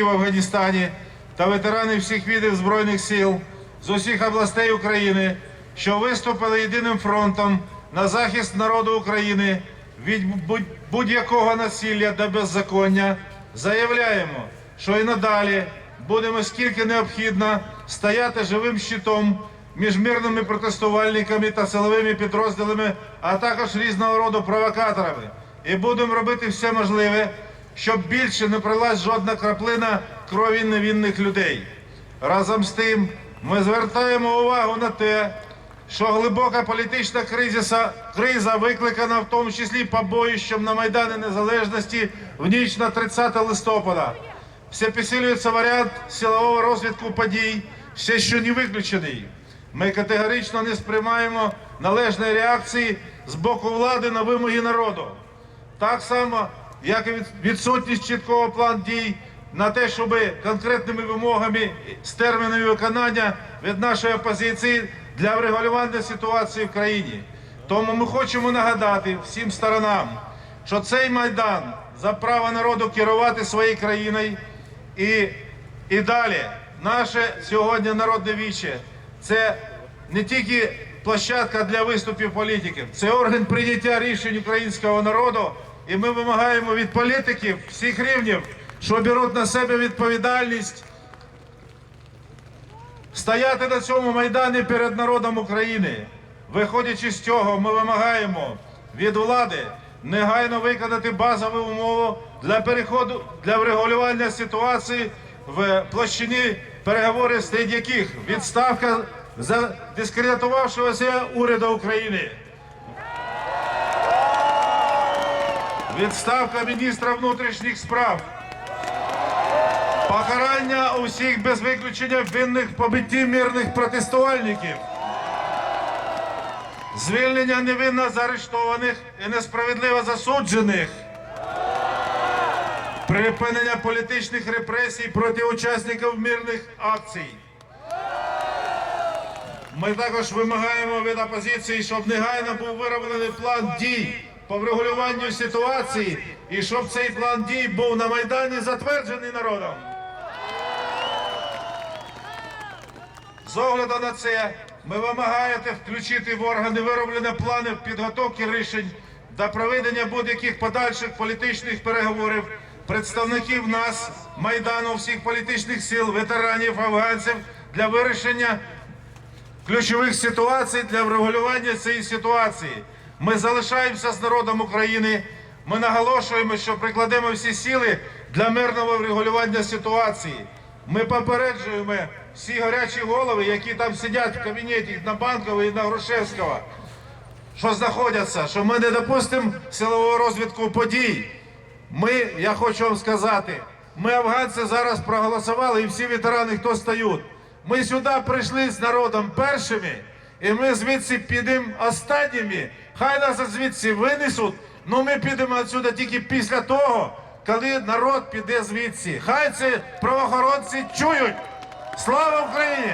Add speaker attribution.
Speaker 1: в Афганістані та ветерани всіх видів Збройних сил з усіх областей України, що виступили єдиним фронтом на захист народу України від будь- будь-якого насилля та беззаконня, заявляємо, що і надалі будемо скільки необхідно стояти живим щитом між мирними протестувальниками та силовими підрозділами, а також різного роду провокаторами. І будемо робити все можливе, щоб більше не пролилась жодна краплина крові невинних людей. Разом з тим, ми звертаємо увагу на те, що глибока політична кризиса, криза викликана в тому числі побоїщем на Майдані Незалежності в ніч на 30 листопада. Все підсилюється варіант силового розвитку подій, все ще не виключений. Ми категорично не сприймаємо належної реакції з боку влади на вимоги народу. Так само, як і від- відсутність чіткого плану дій на те, щоб конкретними вимогами з термінами виконання від нашої опозиції для врегулювання ситуації в країні. Тому ми хочемо нагадати всім сторонам, що цей майдан за право народу керувати своєю країною і, і далі наше сьогодні народне віче це не тільки площадка для виступів політиків, це орган прийняття рішень українського народу. І ми вимагаємо від політиків всіх рівнів, що беруть на себе відповідальність стояти на цьому майдані перед народом України. Виходячи з цього, ми вимагаємо від влади негайно виконати базову умову для переходу для врегулювання ситуації в площині переговорів, серед яких відставка за дискредитувавшогося уряду України. Відставка міністра внутрішніх справ. Покарання усіх без виключення винних побитті мирних протестувальників. Звільнення невинно заарештованих і несправедливо засуджених. Припинення політичних репресій проти учасників мирних акцій. Ми також вимагаємо від опозиції, щоб негайно був вироблений план дій по врегулюванню ситуації і щоб цей план дій був на Майдані затверджений народом. З огляду на це ми вимагаєте включити в органи вироблення планів підготовки рішень та проведення будь-яких подальших політичних переговорів представників нас, Майдану, всіх політичних сил, ветеранів, афганців для вирішення ключових ситуацій для врегулювання цієї ситуації. Ми залишаємося з народом України. Ми наголошуємо, що прикладемо всі сили для мирного врегулювання ситуації. Ми попереджуємо всі гарячі голови, які там сидять в кабінеті на Банкової і на Грушевського, що знаходяться, що ми не допустимо силового розвитку подій. Ми, я хочу вам сказати, ми афганці зараз проголосували і всі ветерани, хто стають. Ми сюди прийшли з народом першими, і ми звідси підемо останніми. Хай нас звідси винесуть, але ми підемо відсюди тільки після того, коли народ піде звідси. Хай це правоохоронці чують. Слава Україні!